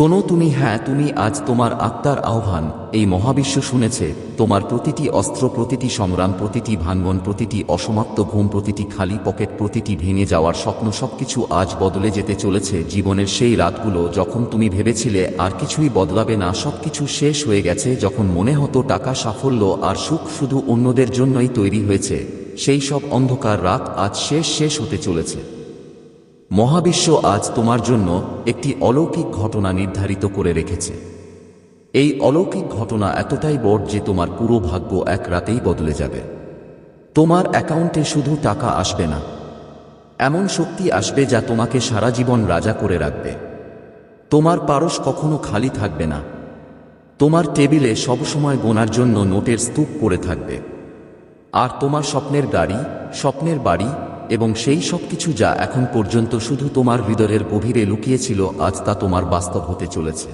শোনো তুমি হ্যাঁ তুমি আজ তোমার আত্মার আহ্বান। এই মহাবিশ্ব শুনেছে, তোমার প্রতিটি অস্ত্র, প্রতিটি সংগ্রাম, প্রতিটি ভাঙ্গন, প্রতিটি অসমাপ্ত ঘুম, প্রতিটি খালি পকেট, প্রতিটি ভেঙে যাওয়ার স্বপ্ন, সবকিছু আজ বদলে যেতে চলেছে জীবনের সেই রাতগুলো যখন তুমি ভেবেছিলে আর কিছুই বদলাবে না, সবকিছু শেষ হয়ে গেছে যখন মনে হতো টাকা সাফল্য আর সুখ শুধু অন্যদের জন্যই তৈরি হয়েছে। সেই সব অন্ধকার রাত আজ শেষ শেষ হতে চলেছে। মহাবিশ্ব আজ তোমার জন্য একটি অলৌকিক ঘটনা নির্ধারিত করে রেখেছে। এই অলৌকিক ঘটনা এতটাই বড় যে তোমার পুরো ভাগ্য এক রাতেই বদলে যাবে। তোমার অ্যাকাউন্টে শুধু টাকা আসবে না, এমন শক্তি আসবে যা তোমাকে সারা জীবন রাজা করে রাখবে। তোমার পারস কখনো খালি থাকবে না। তোমার টেবিলে সবসময় গোনার জন্য নোটের স্তূপ পড়ে থাকবে। আর তোমার স্বপ্নের গাড়ি, স্বপ্নের বাড়ি এবং সেই সব কিছু যা এখন পর্যন্ত শুধু তোমার হৃদয়ের গভীরে লুকিয়েছিল, আজ তা তোমার বাস্তব হতে চলেছে।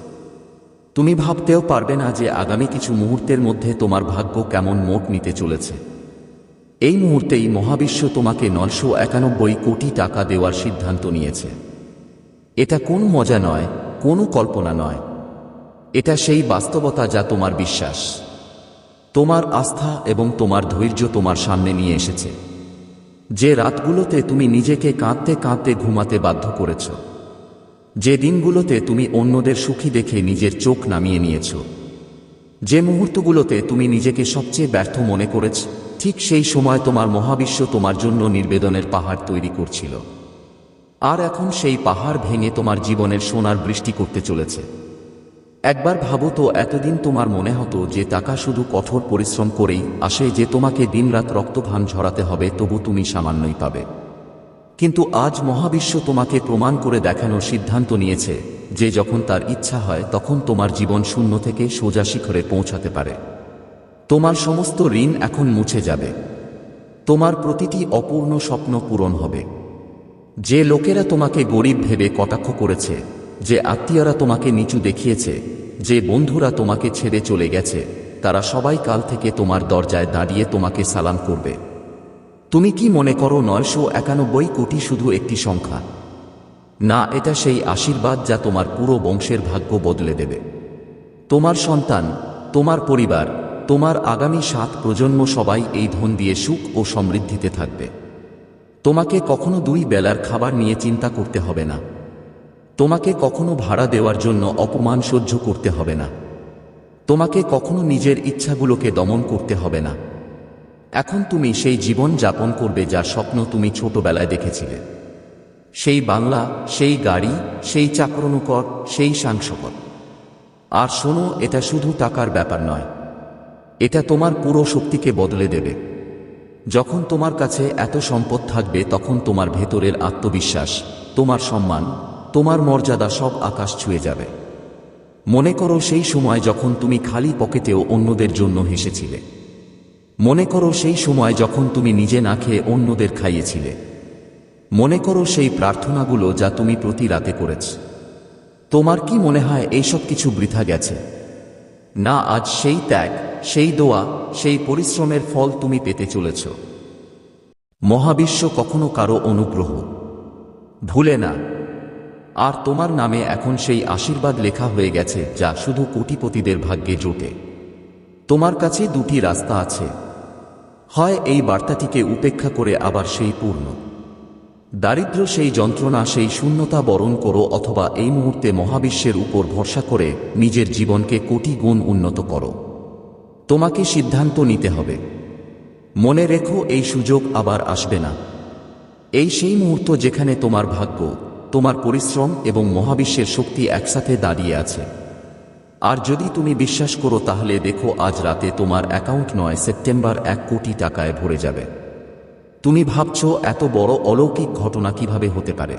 তুমি ভাবতেও পারবে না যে আগামী কিছু মুহূর্তের মধ্যে তোমার ভাগ্য কেমন মোট নিতে চলেছে। এই মুহূর্তেই মহাবিশ্ব তোমাকে নশো একানব্বই কোটি টাকা দেওয়ার সিদ্ধান্ত নিয়েছে। এটা কোন মজা নয়, কোনো কল্পনা নয়। এটা সেই বাস্তবতা যা তোমার বিশ্বাস। তোমার আস্থা এবং তোমার ধৈর্য তোমার সামনে নিয়ে এসেছে। যে রাতগুলোতে তুমি নিজেকে কাঁদতে কাঁদতে ঘুমাতে বাধ্য করেছ, যে দিনগুলোতে তুমি অন্যদের সুখী দেখে নিজের চোখ নামিয়ে নিয়েছ, যে মুহূর্তগুলোতে তুমি নিজেকে সবচেয়ে ব্যর্থ মনে করেছ, ঠিক সেই সময় তোমার মহাবিশ্ব তোমার জন্য নির্বেদনের পাহাড় তৈরি করছিল। আর এখন সেই পাহাড় ভেঙে তোমার জীবনের সোনার বৃষ্টি করতে চলেছে। একবার ভাবো তো এতদিন তোমার মনে হতো যে টাকা শুধু কঠোর পরিশ্রম করেই আসে, যে তোমাকে দিনরাত রক্তঘাম ঝরাতে হবে, তবু তুমি সামান্যই পাবে। কিন্তু আজ মহাবিশ্ব তোমাকে প্রমাণ করে দেখানোর সিদ্ধান্ত নিয়েছে, যে যখন তার ইচ্ছা হয়, তখন তোমার জীবন শূন্য থেকে সোজা শিখরে পৌঁছাতে পারে। তোমার সমস্ত ঋণ এখন মুছে যাবে। তোমার প্রতিটি অপূর্ণ স্বপ্ন পূরণ হবে। যে লোকেরা তোমাকে গরিব ভেবে কটাক্ষ করেছে যে আত্মীয়রা তোমাকে নিচু দেখিয়েছে, যে বন্ধুরা তোমাকে ছেড়ে চলে গেছে, তারা সবাই কাল থেকে তোমার দরজায় দাঁড়িয়ে তোমাকে সালাম করবে। তুমি কি মনে করো নয়শো একানব্বই কোটি শুধু একটি সংখ্যা? না, এটা সেই আশীর্বাদ যা তোমার পুরো বংশের ভাগ্য বদলে দেবে। তোমার সন্তান, তোমার পরিবার, তোমার আগামী সাত প্রজন্ম সবাই এই ধন দিয়ে সুখ ও সমৃদ্ধিতে থাকবে। তোমাকে কখনো দুই বেলার খাবার নিয়ে চিন্তা করতে হবে না। তোমাকে কখনো ভাড়া দেওয়ার জন্য অপমান সহ্য করতে হবে না। তোমাকে কখনো নিজের ইচ্ছাগুলোকে দমন করতে হবে না। এখন তুমি সেই জীবন যাপন করবে যার স্বপ্ন তুমি ছোটবেলায় দেখেছিলে। সেই বাংলা, সেই গাড়ি, সেই চাকরনুকর সেই সাংসকর আর শোনো, এটা শুধু টাকার ব্যাপার নয়। এটা তোমার পুরো শক্তিকে বদলে দেবে। যখন তোমার কাছে এত সম্পদ থাকবে, তখন তোমার ভেতরের আত্মবিশ্বাস, তোমার সম্মান তোমার মর্যাদা সব আকাশ ছুঁয়ে যাবে। মনে করো সেই সময় যখন তুমি খালি পকেটেও অন্যদের জন্য হেসেছিলে। মনে করো সেই সময় যখন তুমি নিজে না খেয়ে অন্যদের খাইয়েছিলে। মনে করো সেই প্রার্থনাগুলো যা তুমি প্রতি রাতে করেছ। তোমার কি মনে হয় এইসব কিছু বৃথা গেছে? না, আজ সেই ত্যাগ, সেই দোয়া, সেই পরিশ্রমের ফল তুমি পেতে চলেছ। মহাবিশ্ব কখনো কারও অনুগ্রহ। ভুলে না। আর তোমার নামে এখন সেই আশীর্বাদ লেখা হয়ে গেছে, যা শুধু কোটিপতিদের ভাগ্যে জোটে। তোমার কাছে দুটি রাস্তা আছে। হয় এই বার্তাটিকে উপেক্ষা করে আবার সেই পূর্ণ। দারিদ্র সেই যন্ত্রণা, সেই শূন্যতা বরণ করো অথবা এই মুহূর্তে মহাবিশ্বের উপর ভরসা করে নিজের জীবনকে কোটি গুণ উন্নত করো। তোমাকে সিদ্ধান্ত নিতে হবে। মনে রেখো এই সুযোগ আবার আসবে না। এই সেই মুহূর্ত যেখানে তোমার ভাগ্য তোমার পরিশ্রম এবং মহাবিশ্বের শক্তি একসাথে দাঁড়িয়ে আছে। আর যদি তুমি বিশ্বাস করো, তাহলে দেখো, আজ রাতে তোমার অ্যাকাউন্ট নয়, সেপ্টেম্বর এক কোটি টাকায় ভরে যাবে। তুমি ভাবছ, এত বড় অলৌকিক ঘটনা কীভাবে হতে পারে?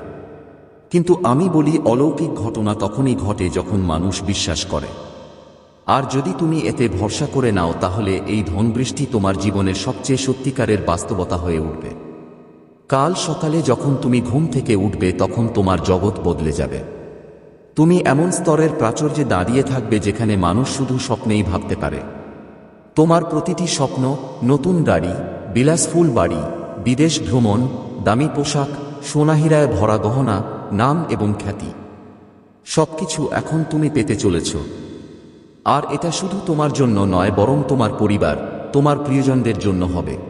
কিন্তু আমি বলি, অলৌকিক ঘটনা তখনই ঘটে যখন মানুষ বিশ্বাস করে। আর যদি তুমি এতে ভরসা করে নাও, তাহলে এই ধনবৃষ্টি তোমার জীবনের সবচেয়ে সত্যিকারের বাস্তবতা হয়ে উঠবে। কাল সকালে যখন তুমি ঘুম থেকে উঠবে তখন তোমার জগৎ বদলে যাবে। তুমি এমন স্তরের প্রাচুর্যে দাঁড়িয়ে থাকবে যেখানে মানুষ শুধু স্বপ্নেই ভাবতে পারে। তোমার প্রতিটি স্বপ্ন, নতুন গাড়ি বিলাসফুল বাড়ি, বিদেশ ভ্রমণ, দামি পোশাক, সোনাহিরায় ভরা গহনা, নাম এবং খ্যাতি। সবকিছু এখন তুমি পেতে চলেছ। আর এটা শুধু তোমার জন্য নয়, বরং তোমার পরিবার, তোমার প্রিয়জনদের জন্য হবে।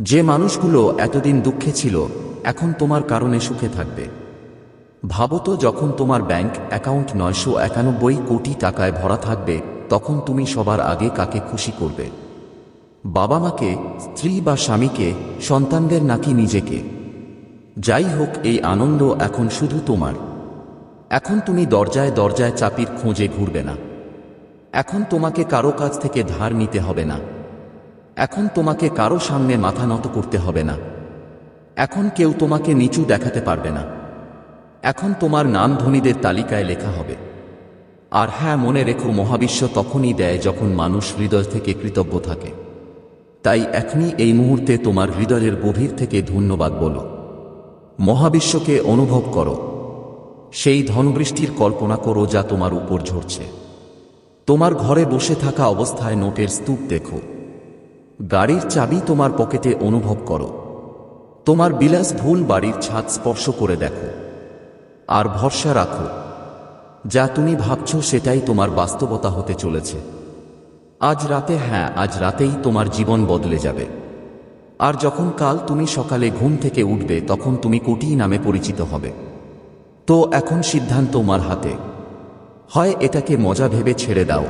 যে মানুষগুলো এতদিন দুঃখে ছিল, এখন তোমার কারণে সুখে থাকবে। ভাবো তো যখন তোমার ব্যাংক অ্যাকাউন্ট নয়শো একানব্বই কোটি টাকায় ভরা থাকবে, তখন তুমি সবার আগে কাকে খুশি করবে? বাবা মাকে, স্ত্রী বা স্বামীকে, সন্তানদের নাকি নিজেকে? যাই হোক, এই আনন্দ এখন শুধু তোমার। এখন তুমি দরজায় দরজায় চাপির খোঁজে ঘুরবে না। এখন তোমাকে কারও কাছ থেকে ধার নিতে হবে না। এখন তোমাকে কারও সামনে মাথা নত করতে হবে না। এখন কেউ তোমাকে নিচু দেখাতে পারবে না। এখন তোমার নাম ধনীদের তালিকায় লেখা হবে। আর হ্যাঁ মনে রেখো, মহাবিশ্ব তখনই দেয় যখন মানুষ হৃদয় থেকে কৃতজ্ঞ থাকে। তাই এখনই এই মুহূর্তে তোমার হৃদয়ের গভীর থেকে ধন্যবাদ বলো। মহাবিশ্বকে অনুভব করো। সেই ধনবৃষ্টির কল্পনা করো যা তোমার উপর ঝরছে। তোমার ঘরে বসে থাকা অবস্থায় নোটের স্তূপ দেখো। গাড়ির চাবি তোমার পকেটে অনুভব করো। তোমার বিলাস ভুল বাড়ির ছাদ স্পর্শ করে দেখো। আর ভরসা রাখো, যা তুমি ভাবছ সেটাই তোমার বাস্তবতা হতে চলেছে। আজ রাতে হ্যাঁ আজ রাতেই তোমার জীবন বদলে যাবে। আর যখন কাল তুমি সকালে ঘুম থেকে উঠবে, তখন তুমি কোটি নামে পরিচিত হবে। তো এখন সিদ্ধান্ত তোমার হাতে। হয় এটাকে মজা ভেবে ছেড়ে দাও।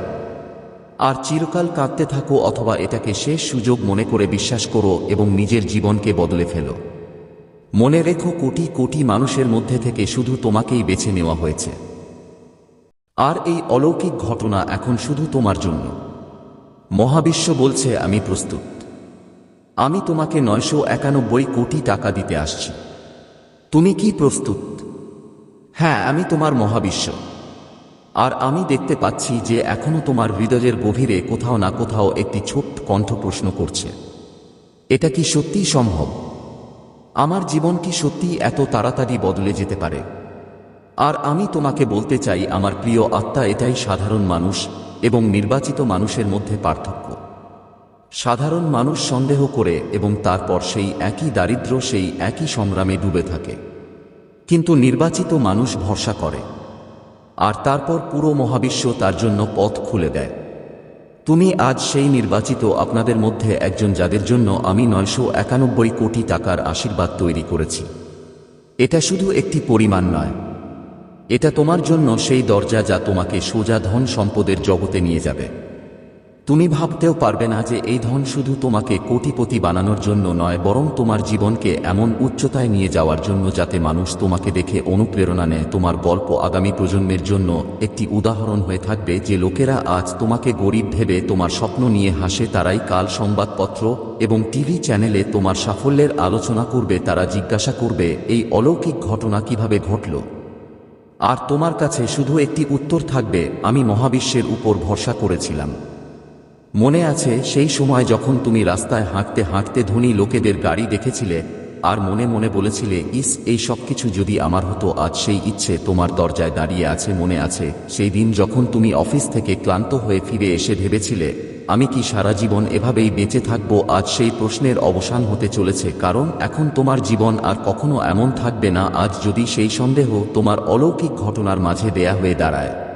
আর চিরকাল কাঁদতে থাকো অথবা এটাকে শেষ সুযোগ মনে করে বিশ্বাস করো এবং নিজের জীবনকে বদলে ফেলো। মনে রেখো কোটি কোটি মানুষের মধ্যে থেকে শুধু তোমাকেই বেছে নেওয়া হয়েছে। আর এই অলৌকিক ঘটনা এখন শুধু তোমার জন্য। মহাবিশ্ব বলছে, আমি প্রস্তুত। আমি তোমাকে নয়শো একানব্বই কোটি টাকা দিতে আসছি। তুমি কি প্রস্তুত? হ্যাঁ আমি তোমার মহাবিশ্ব। আর আমি দেখতে পাচ্ছি যে এখনও তোমার হৃদয়ের গভীরে কোথাও না কোথাও একটি ছোট্ট কণ্ঠ প্রশ্ন করছে। এটা কি সত্যিই সম্ভব? আমার জীবন কি সত্যিই এত তাড়াতাড়ি বদলে যেতে পারে? আর আমি তোমাকে বলতে চাই, আমার প্রিয় আত্মা এটাই সাধারণ মানুষ এবং নির্বাচিত মানুষের মধ্যে পার্থক্য। সাধারণ মানুষ সন্দেহ করে এবং তারপর সেই একই দারিদ্র সেই একই সংগ্রামে ডুবে থাকে। কিন্তু নির্বাচিত মানুষ ভরসা করে। আর তারপর পুরো মহাবিশ্ব তার জন্য পথ খুলে দেয়। তুমি আজ সেই নির্বাচিত আপনাদের মধ্যে একজন যাদের জন্য আমি নয়শো একানব্বই কোটি টাকার আশীর্বাদ তৈরি করেছি। এটা শুধু একটি পরিমাণ নয়। এটা তোমার জন্য সেই দরজা যা তোমাকে সোজা ধন সম্পদের জগতে নিয়ে যাবে। তুমি ভাবতেও পারবে না যে এই ধন শুধু তোমাকে কোটিপতি বানানোর জন্য নয়, বরং তোমার জীবনকে এমন উচ্চতায় নিয়ে যাওয়ার জন্য যাতে মানুষ তোমাকে দেখে অনুপ্রেরণা নেয়। তোমার গল্প আগামী প্রজন্মের জন্য একটি উদাহরণ হয়ে থাকবে যে লোকেরা আজ তোমাকে গরিব ভেবে তোমার স্বপ্ন নিয়ে হাসে, তারাই কাল সংবাদপত্র এবং টিভি চ্যানেলে তোমার সাফল্যের আলোচনা করবে, তারা জিজ্ঞাসা করবে, এই অলৌকিক ঘটনা কীভাবে ঘটল? আর তোমার কাছে শুধু একটি উত্তর থাকবে, আমি মহাবিশ্বের উপর ভরসা করেছিলাম। মনে আছে, সেই সময় যখন তুমি রাস্তায় হাঁটতে হাঁটতে ধনী লোকেদের গাড়ি দেখেছিলে, আর মনে মনে বলেছিলে, ইস, এই সব কিছু যদি আমার হতো, আজ সেই ইচ্ছে তোমার দরজায় দাঁড়িয়ে আছে, মনে আছে। সেই দিন যখন তুমি অফিস থেকে ক্লান্ত হয়ে ফিরে এসে ভেবেছিলে, আমি কি সারা জীবন এভাবেই বেঁচে থাকব, আজ সেই প্রশ্নের অবসান হতে চলেছে, কারণ এখন তোমার জীবন আর কখনো এমন থাকবে না, আজ যদি সেই সন্দেহ তোমার অলৌকিক ঘটনার মাঝে দেয়া হয়ে দাঁড়ায়।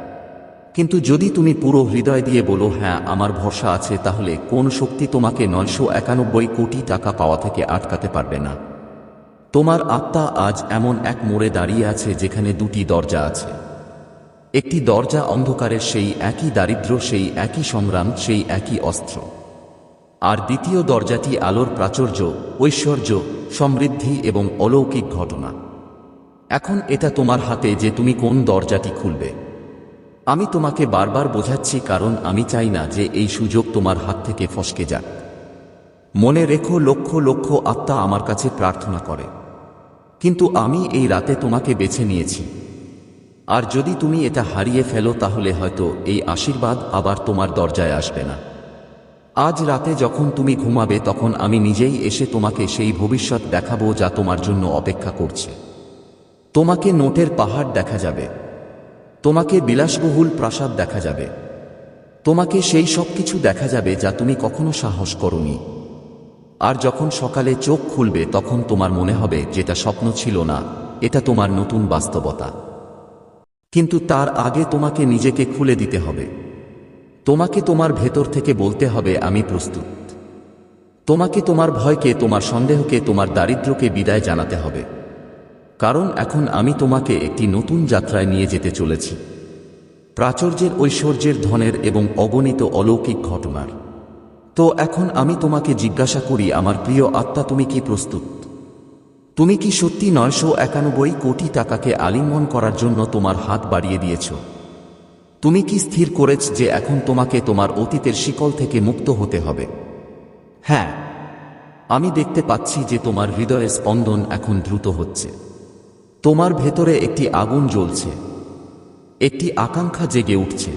কিন্তু যদি তুমি পুরো হৃদয় দিয়ে বলো হ্যাঁ আমার ভরসা আছে, তাহলে কোন শক্তি তোমাকে নয়শো একানব্বই কোটি টাকা পাওয়া থেকে আটকাতে পারবে না। তোমার আত্মা আজ এমন এক মোড়ে দাঁড়িয়ে আছে যেখানে দুটি দরজা আছে। একটি দরজা অন্ধকারের সেই একই দারিদ্র্য সেই একই সংগ্রাম সেই একই অস্ত্র। আর দ্বিতীয় দরজাটি আলোর প্রাচুর্য, ঐশ্বর্য, সমৃদ্ধি এবং অলৌকিক ঘটনা। এখন এটা তোমার হাতে যে তুমি কোন দরজাটি খুলবে। আমি তোমাকে বারবার বোঝাচ্ছি কারণ আমি চাই না যে এই সুযোগ তোমার হাত থেকে ফসকে যাক। মনে রেখো লক্ষ লক্ষ আত্মা আমার কাছে প্রার্থনা করে। কিন্তু আমি এই রাতে তোমাকে বেছে নিয়েছি। আর যদি তুমি এটা হারিয়ে ফেলো তাহলে হয়তো এই আশীর্বাদ আবার তোমার দরজায় আসবে না। আজ রাতে যখন তুমি ঘুমাবে তখন আমি নিজেই এসে তোমাকে সেই ভবিষ্যৎ দেখাবো যা তোমার জন্য অপেক্ষা করছে। তোমাকে নোটের পাহাড় দেখা যাবে। তোমাকে বিলাসবহুল প্রাসাদ দেখা যাবে। তোমাকে সেই সব কিছু দেখা যাবে যা তুমি কখনো সাহস করনি। আর যখন সকালে চোখ খুলবে, তখন তোমার মনে হবে যেটা স্বপ্ন ছিল না, এটা তোমার নতুন বাস্তবতা। কিন্তু তার আগে তোমাকে নিজেকে খুলে দিতে হবে। তোমাকে তোমার ভেতর থেকে বলতে হবে, আমি প্রস্তুত। তোমাকে তোমার ভয়কে, তোমার সন্দেহকে, তোমার দারিদ্র্যকে বিদায় জানাতে হবে। কারণ এখন আমি তোমাকে একটি নতুন যাত্রায় নিয়ে যেতে চলেছি। প্রাচুর্যের ঐশ্বর্যের ধনের এবং অগণিত অলৌকিক ঘটনার। তো এখন আমি তোমাকে জিজ্ঞাসা করি, আমার প্রিয় আত্মা, তুমি কি প্রস্তুত? তুমি কি সত্যি নয়শো একানব্বই কোটি টাকাকে আলিঙ্গন করার জন্য তোমার হাত বাড়িয়ে দিয়েছ? তুমি কি স্থির করেছ যে এখন তোমাকে তোমার অতীতের শিকল থেকে মুক্ত হতে হবে? হ্যাঁ আমি দেখতে পাচ্ছি যে তোমার হৃদয়ের স্পন্দন এখন দ্রুত হচ্ছে। তোমার ভেতরে একটি আগুন জ্বলছে, একটি আকাঙ্ক্ষা জেগে উঠছে,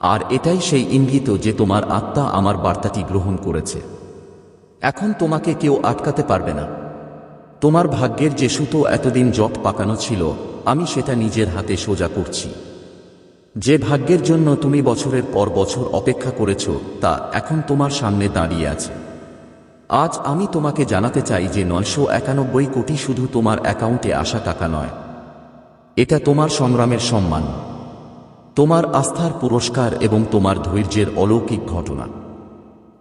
আর এটাই সেই ইঙ্গিত যে তোমার আত্মা আমার বার্তাটি গ্রহণ করেছে। এখন তোমাকে কেউ আটকাতে পারবে না। তোমার ভাগ্যের যে সুতো এতদিন জট পাকানো ছিল, আমি সেটা নিজের হাতে সোজা করছি। যে ভাগ্যের জন্য তুমি বছরের পর বছর অপেক্ষা করেছ, তা এখন তোমার সামনে দাঁড়িয়ে আছে। আজ আমি তোমাকে জানাতে চাই যে নয়শো একানব্বই কোটি শুধু তোমার অ্যাকাউন্টে আসা টাকা নয়। এটা তোমার সংগ্রামের সম্মান। তোমার আস্থার পুরস্কার এবং তোমার ধৈর্যের অলৌকিক ঘটনা।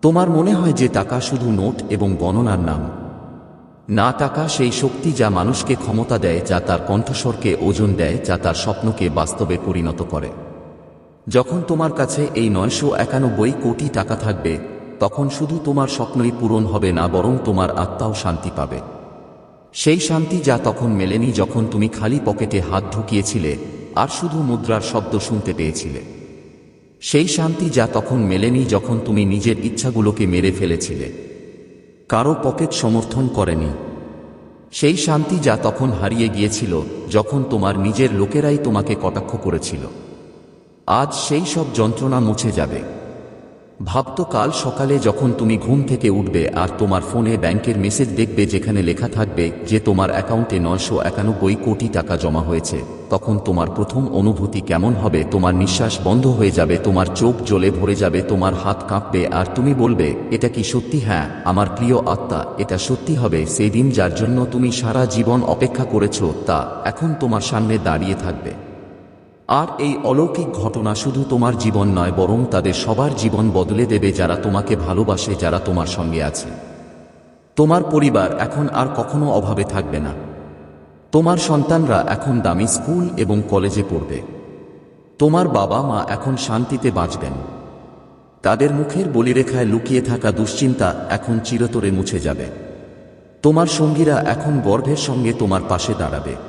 তোমার মনে হয় যে টাকা শুধু নোট এবং গণনার নাম। না টাকা সেই শক্তি যা মানুষকে ক্ষমতা দেয়, যা তার কণ্ঠস্বরকে ওজন দেয়, যা তার স্বপ্নকে বাস্তবে পরিণত করে। যখন তোমার কাছে এই নয়শো একানব্বই কোটি টাকা থাকবে তখন শুধু তোমার স্বপ্নই পূরণ হবে না, বরং তোমার আত্মাও শান্তি পাবে। সেই শান্তি যা তখন মেলেনি যখন তুমি খালি পকেটে হাত ঢুকিয়েছিলে আর শুধু মুদ্রার শব্দ শুনতে পেয়েছিলে। সেই শান্তি যা তখন মেলেনি যখন তুমি নিজের ইচ্ছাগুলোকে মেরে ফেলেছিলে। কারও পকেট সমর্থন করেনি। সেই শান্তি যা তখন হারিয়ে গিয়েছিল যখন তোমার নিজের লোকেরাই তোমাকে কটাক্ষ করেছিল। আজ সেই সব যন্ত্রণা মুছে যাবে। ভাবতো কাল সকালে যখন তুমি ঘুম থেকে উঠবে আর তোমার ফোনে ব্যাংকের মেসেজ দেখবে যেখানে লেখা থাকবে যে তোমার অ্যাকাউন্টে নয়শো একানব্বই কোটি টাকা জমা হয়েছে, তখন তোমার প্রথম অনুভূতি কেমন হবে? তোমার নিঃশ্বাস বন্ধ হয়ে যাবে, তোমার চোখ জ্বলে ভরে যাবে, তোমার হাত কাঁপবে আর তুমি বলবে, এটা কি সত্যি? হ্যাঁ আমার প্রিয় আত্মা, এটা সত্যি হবে। সেই দিন যার জন্য তুমি সারা জীবন অপেক্ষা করেছ, তা এখন তোমার সামনে দাঁড়িয়ে থাকবে। আর এই অলৌকিক ঘটনা শুধু তোমার জীবন নয়, বরং তাদের সবার জীবন বদলে দেবে যারা তোমাকে ভালোবাসে, যারা তোমার সঙ্গে আছে। তোমার পরিবার এখন আর কখনো অভাবে থাকবে না। তোমার সন্তানরা এখন দামি স্কুল এবং কলেজে পড়বে। তোমার বাবা মা এখন শান্তিতে বাঁচবেন। তাদের মুখের বলিরেখায় লুকিয়ে থাকা দুশ্চিন্তা এখন চিরতরে মুছে যাবে। তোমার সঙ্গীরা এখন গর্ভের সঙ্গে তোমার পাশে দাঁড়াবে।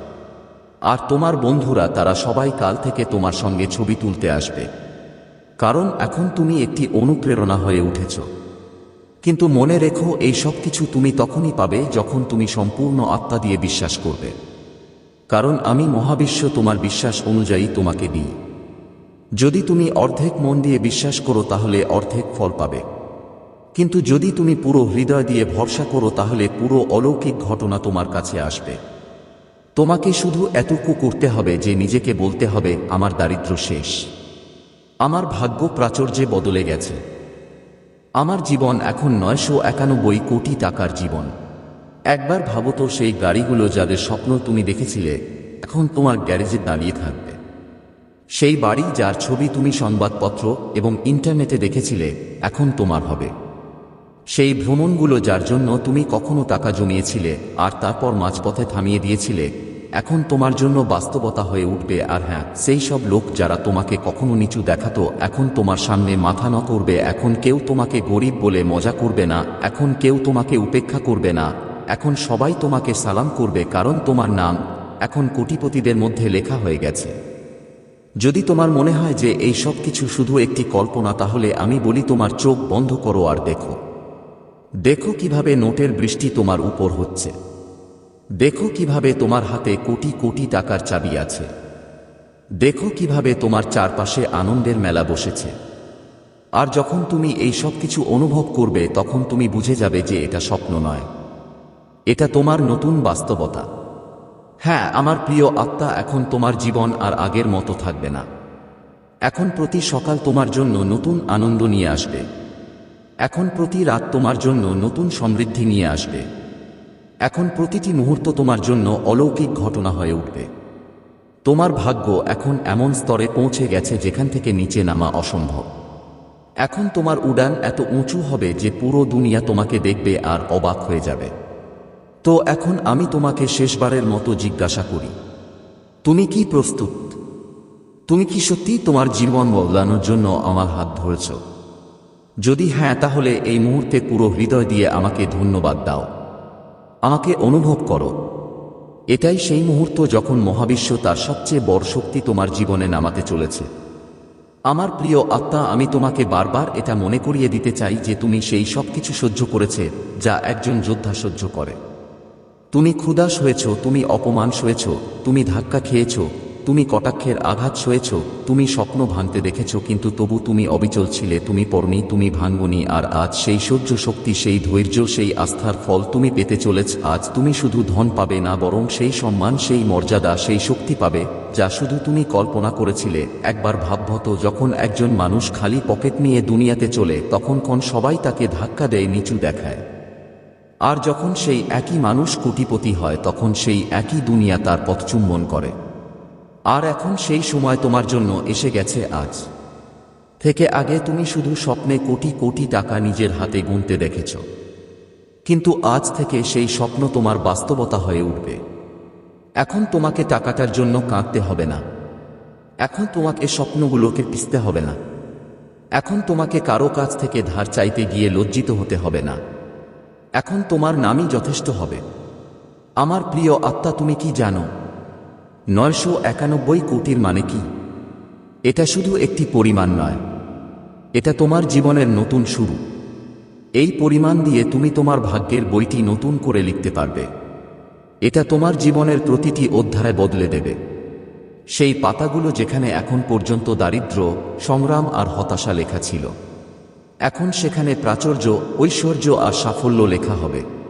আর তোমার বন্ধুরা তারা সবাই কাল থেকে তোমার সঙ্গে ছবি তুলতে আসবে। কারণ এখন তুমি একটি অনুপ্রেরণা হয়ে উঠেছ। কিন্তু মনে রেখো, এই সব কিছু তুমি তখনই পাবে যখন তুমি সম্পূর্ণ আত্মা দিয়ে বিশ্বাস করবে। কারণ আমি মহাবিশ্ব তোমার বিশ্বাস অনুযায়ী তোমাকে দিই। যদি তুমি অর্ধেক মন দিয়ে বিশ্বাস করো, তাহলে অর্ধেক ফল পাবে। কিন্তু যদি তুমি পুরো হৃদয় দিয়ে ভরসা করো, তাহলে পুরো অলৌকিক ঘটনা তোমার কাছে আসবে। তোমাকে শুধু এতটুকু করতে হবে যে নিজেকে বলতে হবে, আমার দারিদ্র্য শেষ। আমার ভাগ্য প্রাচুর্যে বদলে গেছে। আমার জীবন এখন নয়শো একানব্বই কোটি টাকার জীবন। একবার ভাবো তো সেই গাড়িগুলো যাদের স্বপ্ন তুমি দেখেছিলে, এখন তোমার গ্যারেজে দাঁড়িয়ে থাকবে। সেই বাড়ি যার ছবি তুমি সংবাদপত্র এবং ইন্টারনেটে দেখেছিলে, এখন তোমার হবে। সেই ভ্রমণগুলো যার জন্য তুমি কখনো টাকা জমিয়েছিলে, আর তারপর মাঝপথে থামিয়ে দিয়েছিলে, এখন তোমার জন্য বাস্তবতা হয়ে উঠবে, আর হ্যাঁ সেই সব লোক যারা তোমাকে কখনো নিচু দেখাতো, এখন তোমার সামনে মাথা ন করবে, এখন কেউ তোমাকে গরিব বলে মজা করবে না, এখন কেউ তোমাকে উপেক্ষা করবে না, এখন সবাই তোমাকে সালাম করবে, কারণ তোমার নাম এখন কোটিপতিদের মধ্যে লেখা হয়ে গেছে। যদি তোমার মনে হয় যে এই সব কিছু শুধু একটি কল্পনা, তাহলে আমি বলি তোমার চোখ বন্ধ করো আর দেখো। দেখো কীভাবে নোটের বৃষ্টি তোমার উপর হচ্ছে। দেখো কীভাবে তোমার হাতে কোটি কোটি টাকার চাবি আছে। দেখো কীভাবে তোমার চারপাশে আনন্দের মেলা বসেছে। আর যখন তুমি এই সব কিছু অনুভব করবে, তখন তুমি বুঝে যাবে যে এটা স্বপ্ন নয়। এটা তোমার নতুন বাস্তবতা। হ্যাঁ আমার প্রিয় আত্মা, এখন তোমার জীবন আর আগের মতো থাকবে না। এখন প্রতি সকাল তোমার জন্য নতুন আনন্দ নিয়ে আসবে। এখন প্রতি রাত তোমার জন্য নতুন সমৃদ্ধি নিয়ে আসবে। এখন প্রতিটি মুহূর্ত তোমার জন্য অলৌকিক ঘটনা হয়ে উঠবে। তোমার ভাগ্য এখন এমন স্তরে পৌঁছে গেছে যেখান থেকে নিচে নামা অসম্ভব। এখন তোমার উড়ান এত উঁচু হবে যে পুরো দুনিয়া তোমাকে দেখবে আর অবাক হয়ে যাবে। তো এখন আমি তোমাকে শেষবারের মতো জিজ্ঞাসা করি, তুমি কি প্রস্তুত? তুমি কি সত্যি তোমার জীবন বদলানোর জন্য আমার হাত ধরেছ? যদি হ্যাঁ তাহলে এই মুহূর্তে পুরো হৃদয় দিয়ে আমাকে ধন্যবাদ দাও। আমাকে অনুভব করো। এটাই সেই মুহূর্ত যখন মহাবিশ্ব তার সবচেয়ে বড় শক্তি তোমার জীবনে নামাতে চলেছে। আমার প্রিয় আত্মা, আমি তোমাকে বারবার এটা মনে করিয়ে দিতে চাই যে তুমি সেই সব কিছু সহ্য করেছে যা একজন যোদ্ধা সহ্য করে। তুমি ক্ষুদাস হয়েছ, তুমি অপমান সয়েছ তুমি ধাক্কা খেয়েছ তুমি কটাক্ষের আঘাত সয়েছ তুমি স্বপ্ন ভাঙতে দেখেছ, কিন্তু তবু তুমি অবিচল ছিলে, তুমি পড়নি, তুমি ভাঙ্গনি আর আজ সেই সহ্য শক্তি, সেই ধৈর্য, সেই আস্থার ফল তুমি পেতে চলেছ, আজ তুমি শুধু ধন পাবে না, বরং সেই সম্মান, সেই মর্যাদা, সেই শক্তি পাবে, যা শুধু তুমি কল্পনা করেছিলে, একবার ভাবভত যখন একজন মানুষ খালি পকেট নিয়ে দুনিয়াতে চলে, তখন কোন সবাই তাকে ধাক্কা দেয়, নিচু দেখায়। আর যখন সেই একই মানুষ কোটিপতি হয়, তখন সেই একই দুনিয়া তার পথ চুম্বন করে। আর এখন সেই সময় তোমার জন্য এসে গেছে আজ। থেকে আগে তুমি শুধু স্বপ্নে কোটি কোটি টাকা নিজের হাতে গুনতে দেখেছ। কিন্তু আজ থেকে সেই স্বপ্ন তোমার বাস্তবতা হয়ে উঠবে। এখন তোমাকে টাকাটার জন্য কাঁদতে হবে না। এখন তোমাকে স্বপ্নগুলোকে পিসতে হবে না। এখন তোমাকে কারও কাছ থেকে ধার চাইতে গিয়ে লজ্জিত হতে হবে না। এখন তোমার নামই যথেষ্ট হবে। আমার প্রিয় আত্মা, তুমি কি জানো? নয়শো একানব্বই কোটির মানে কি? এটা শুধু একটি পরিমাণ নয়। এটা তোমার জীবনের নতুন শুরু। এই পরিমাণ দিয়ে তুমি তোমার ভাগ্যের বইটি নতুন করে লিখতে পারবে। এটা তোমার জীবনের প্রতিটি অধ্যায় বদলে দেবে। সেই পাতাগুলো যেখানে এখন পর্যন্ত দারিদ্র, সংগ্রাম আর হতাশা লেখা ছিল। এখন সেখানে প্রাচুর্য, ঐশ্বর্য আর সাফল্য লেখা হবে।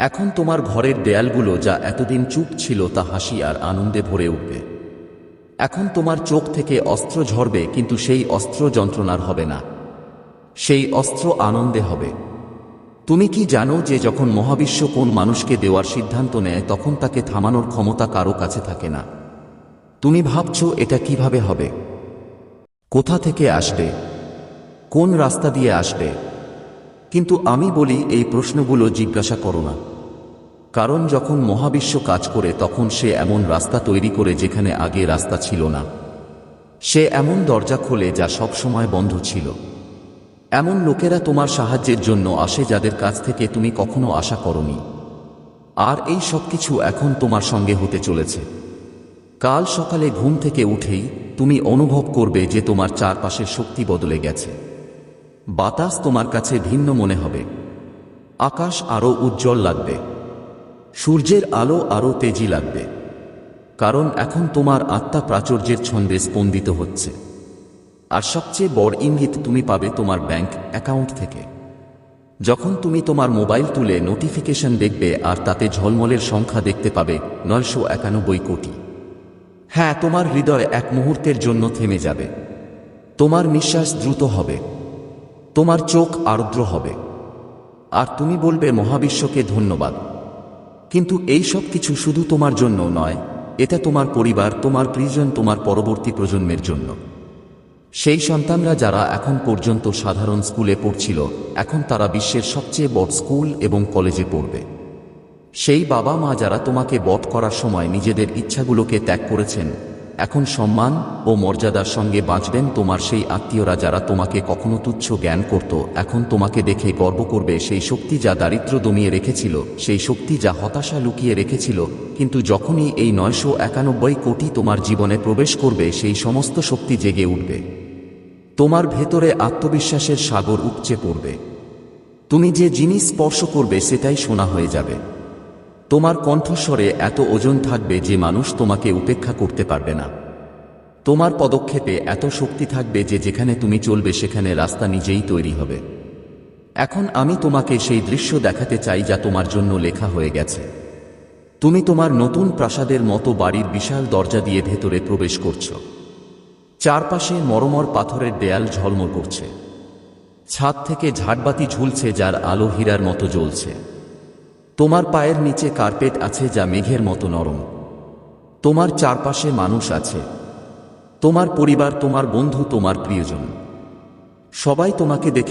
এখন তোমার ঘরের দেয়ালগুলো যা এতদিন চুপ ছিল তা হাসি আর আনন্দে ভরে উঠবে। এখন তোমার চোখ থেকে অস্ত্র ঝরবে, কিন্তু সেই অস্ত্র যন্ত্রণার হবে না। সেই অস্ত্র আনন্দে হবে। তুমি কি জানো যে যখন মহাবিশ্ব কোন মানুষকে দেওয়ার সিদ্ধান্ত নেয়, তখন তাকে থামানোর ক্ষমতা কারও কাছে থাকে না। তুমি ভাবছ এটা কীভাবে হবে? কোথা থেকে আসবে? কোন রাস্তা দিয়ে আসবে? কিন্তু আমি বলি এই প্রশ্নগুলো জিজ্ঞাসা করো না। কারণ যখন মহাবিশ্ব কাজ করে, তখন সে এমন রাস্তা তৈরি করে যেখানে আগে রাস্তা ছিল না। সে এমন দরজা খোলে যা সবসময় বন্ধ ছিল। এমন লোকেরা তোমার সাহায্যের জন্য আসে যাদের কাছ থেকে তুমি কখনো আশা করনি। আর এই সব কিছু এখন তোমার সঙ্গে হতে চলেছে। কাল সকালে ঘুম থেকে উঠেই তুমি অনুভব করবে যে তোমার চারপাশের শক্তি বদলে গেছে। বাতাস তোমার কাছে ভিন্ন মনে হবে। আকাশ আরও উজ্জ্বল লাগবে। সূর্যের আলো আরও তেজি লাগবে। কারণ এখন তোমার আত্মা প্রাচুর্যের ছন্দে স্পন্দিত হচ্ছে। আর সবচেয়ে বড় ইঙ্গিত তুমি পাবে তোমার ব্যাংক অ্যাকাউন্ট থেকে। যখন তুমি তোমার মোবাইল তুলে নোটিফিকেশন দেখবে আর তাতে ঝলমলের সংখ্যা দেখতে পাবে নয়শো একানব্বই কোটি। হ্যাঁ তোমার হৃদয় এক মুহূর্তের জন্য থেমে যাবে। তোমার নিঃশ্বাস দ্রুত হবে। তোমার চোখ আর্দ্র হবে। আর তুমি বলবে, মহাবিশ্বকে ধন্যবাদ। কিন্তু এই সব কিছু শুধু তোমার জন্য নয় এটা তোমার পরিবার, তোমার প্রিয়জন, তোমার পরবর্তী প্রজন্মের জন্য। সেই সন্তানরা যারা এখন পর্যন্ত সাধারণ স্কুলে পড়ছিল, এখন তারা বিশ্বের সবচেয়ে বড় স্কুল এবং কলেজে পড়বে। সেই বাবা মা যারা তোমাকে বট করার সময় নিজেদের ইচ্ছাগুলোকে ত্যাগ করেছেন এখন সম্মান ও মর্যাদার সঙ্গে বাঁচবেন তোমার সেই আত্মীয়রা যারা তোমাকে কখনো তুচ্ছ জ্ঞান করত। এখন তোমাকে দেখে গর্ব করবে সেই শক্তি যা দারিদ্র দমিয়ে রেখেছিল, সেই শক্তি যা হতাশা লুকিয়ে রেখেছিল। কিন্তু যখনই এই নয়শো একানব্বই কোটি তোমার জীবনে প্রবেশ করবে, সেই সমস্ত শক্তি জেগে উঠবে। তোমার ভেতরে আত্মবিশ্বাসের সাগর উপচে পড়বে। তুমি যে জিনিস স্পর্শ করবে, সেটাই শোনা হয়ে যাবে। তোমার কণ্ঠস্বরে এত ওজন থাকবে যে মানুষ তোমাকে উপেক্ষা করতে পারবে না। তোমার পদক্ষেপে এত শক্তি থাকবে যে যেখানে তুমি চলবে সেখানে রাস্তা নিজেই তৈরি হবে। এখন আমি তোমাকে সেই দৃশ্য দেখাতে চাই যা তোমার জন্য লেখা হয়ে গেছে। তুমি তোমার নতুন প্রাসাদের মতো বাড়ির বিশাল দরজা দিয়ে ভেতরে প্রবেশ করছ। চারপাশে মরমর পাথরের দেয়াল ঝলমল করছে। ছাদ থেকে ঝাড়বাতি ঝুলছে যার আলো হীরার মতো জ্বলছে। তোমার পায়ের নিচে কার্পেট আছে যা মেঘের মতো নরম। তোমার চারপাশে মানুষ আছে। তোমার পরিবার, তোমার বন্ধু, তোমার প্রিয়জন। সবাই তোমাকে দেখে